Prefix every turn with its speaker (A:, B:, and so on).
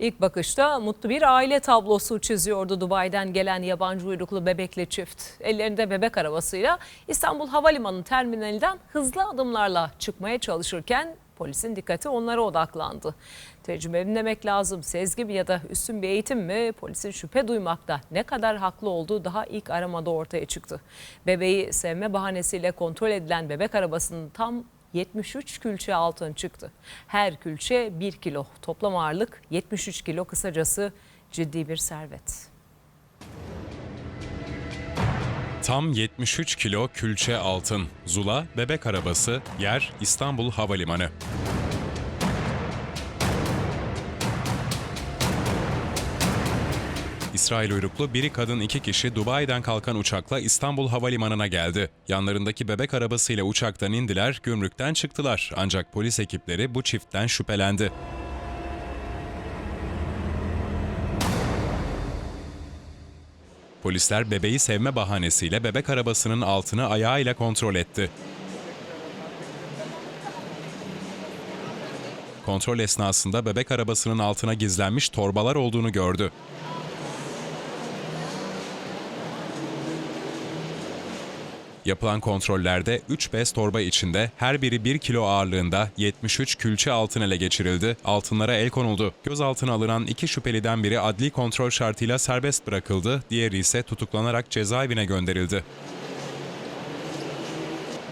A: İlk bakışta mutlu bir aile tablosu çiziyordu Dubai'den gelen yabancı uyruklu bebekli çift. Ellerinde bebek arabasıyla İstanbul Havalimanı terminalinden hızlı adımlarla çıkmaya çalışırken polisin dikkati onlara odaklandı. Tecrübe demek lazım, sezgi mi ya da üstün bir eğitim mi? Polisin şüphe duymakta ne kadar haklı olduğu daha ilk aramada ortaya çıktı. Bebeği sevme bahanesiyle kontrol edilen bebek arabasının tam 73 külçe altın çıktı. Her külçe 1 kilo. Toplam ağırlık 73 kilo kısacası ciddi bir servet.
B: Tam 73 kilo külçe altın. Zula, bebek arabası, yer İstanbul Havalimanı. İsrail uyruklu biri kadın iki kişi Dubai'den kalkan uçakla İstanbul Havalimanı'na geldi. Yanlarındaki bebek arabasıyla uçaktan indiler, gümrükten çıktılar. Ancak polis ekipleri bu çiftten şüphelendi. Polisler bebeği sevme bahanesiyle bebek arabasının altını ayağıyla kontrol etti. Kontrol esnasında bebek arabasının altına gizlenmiş torbalar olduğunu gördü. Yapılan kontrollerde 3 bez torba içinde her biri 1 kilo ağırlığında 73 külçe altın ele geçirildi. Altınlara el konuldu. Gözaltına alınan iki şüpheliden biri adli kontrol şartıyla serbest bırakıldı. Diğeri ise tutuklanarak cezaevine gönderildi.